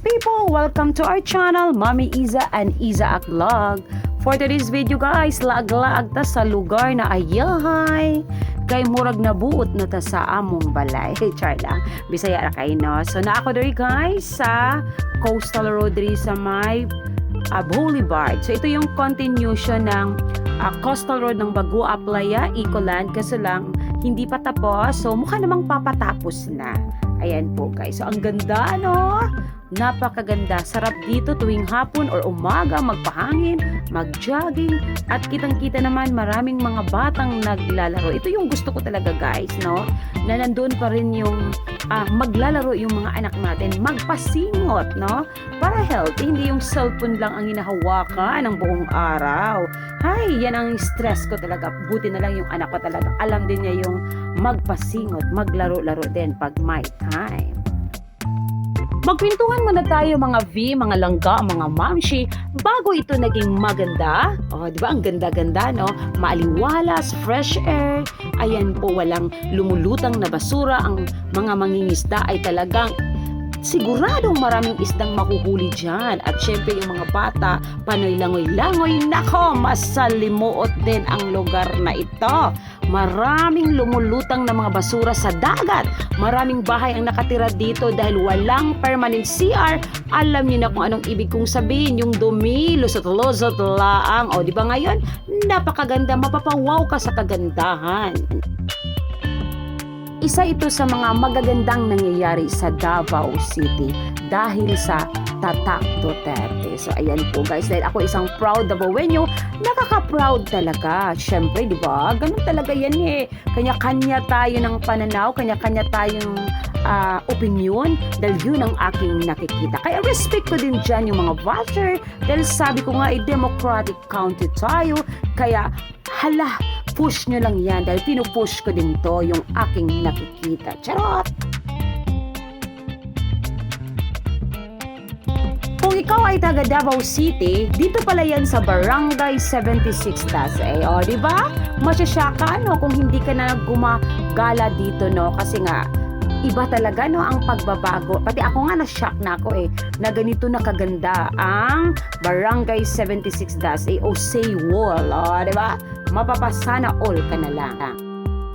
people! Welcome to our channel, Mami Iza and Iza Vlog. For today's video guys, lag-lag ta sa lugar na ayahay. Kay murag nabuot na ta sa among balay. Char lang. Bisaya ra kay no. So na ako diri guys sa Coastal Road diri sa may uh, Boulevard. So ito yung continuation ng uh, Coastal Road ng Bagua Playa, Ecoland. Kasi lang, hindi pa tapos. So mukha namang papatapos na. Ayan po guys. So ang ganda no? Napakaganda. Sarap dito tuwing hapon or umaga magpahangin, mag-jogging at kitang-kita naman maraming mga batang naglalaro. Ito yung gusto ko talaga guys, no? Na nandun pa rin yung ah, maglalaro yung mga anak natin, magpasingot, no? Para healthy, hindi yung cellphone lang ang hinahawakan ng buong araw. Hay, yan ang stress ko talaga. Buti na lang yung anak ko talaga. Alam din niya yung magpasingot, maglaro-laro din pag may time. Magkwentuhan muna tayo mga V, mga langga, mga mamshi bago ito naging maganda. Oh, di ba? Ang ganda-ganda, no? Maaliwalas, fresh air. Ayan po, walang lumulutang na basura. Ang mga mangingisda ay talagang siguradong maraming isdang makuhuli dyan. At syempre yung mga bata, panoy langoy-langoy, nako, masalimuot din ang lugar na ito. Maraming lumulutang na mga basura sa dagat. Maraming bahay ang nakatira dito dahil walang permanent CR. Alam niyo na kung anong ibig kong sabihin, yung dumi, lusot-lusot laang. O, di ba ngayon? Napakaganda, mapapawaw ka sa kagandahan. Isa ito sa mga magagandang nangyayari sa Davao City dahil sa Tatak Duterte. So ayan po guys, dahil ako isang proud Davaoenyo, nakaka-proud talaga. Siyempre, di ba? Ganun talaga yan eh. Kanya-kanya tayo ng pananaw, kanya-kanya tayong ah, opinion dahil yun ang aking nakikita. Kaya respect ko din dyan yung mga voucher dahil sabi ko nga ay democratic country tayo. Kaya hala, push nyo lang yan dahil pinupush ko din to yung aking nakikita. Charot! Kung ikaw ay taga Davao City, dito pala yan sa Barangay 76 Tasay. O, di ba? Masyasya ka, no? Kung hindi ka na gumagala dito, no? Kasi nga, iba talaga, no? Ang pagbabago. Pati ako nga, na-shock na ako, eh. Na ganito na kaganda ang Barangay 76 Tasay o Say Wall. O, di ba? Mapapasana all ka na lang.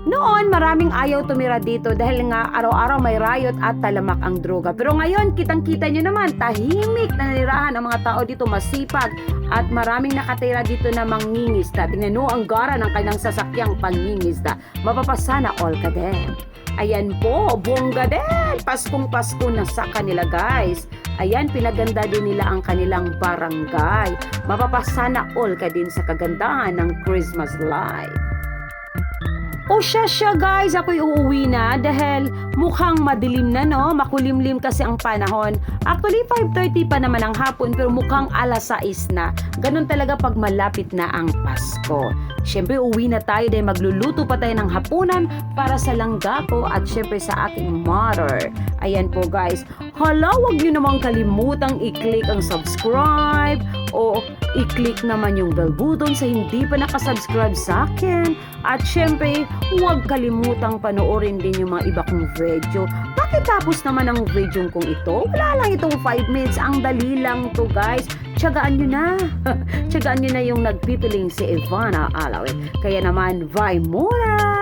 Noon, maraming ayaw tumira dito dahil nga araw-araw may riot at talamak ang droga. Pero ngayon, kitang-kita nyo naman, tahimik na nanirahan ang mga tao dito, masipag at maraming nakatira dito na mangingisda. Tingnan ang gara ng kanyang sasakyang pangingisda. Mapapasana all ka din. Ayan po, bongga din. Paskong Pasko na sa kanila guys. Ayan, pinaganda din nila ang kanilang barangay. Mapapasana all ka din sa kagandahan ng Christmas light. O siya siya guys, ako'y uuwi na dahil mukhang madilim na no, makulimlim kasi ang panahon. Actually 5.30 pa naman ang hapon pero mukhang alas 6 na. Ganun talaga pag malapit na ang Pasko. Siyempre uwi na tayo dahil magluluto pa tayo ng hapunan para sa langga ko at siyempre sa aking mother. Ayan po guys. Hala, huwag nyo namang kalimutang i-click ang subscribe o i-click naman yung bell button sa hindi pa nakasubscribe sa akin. At syempre, huwag kalimutang panoorin din yung mga iba kong video. Bakit tapos naman ang video kong ito? Wala lang itong 5 minutes. Ang dali lang to guys. Tiyagaan nyo na. Tiyagaan nyo na yung nagpipiling si Ivana Alawi. Kaya naman, muna!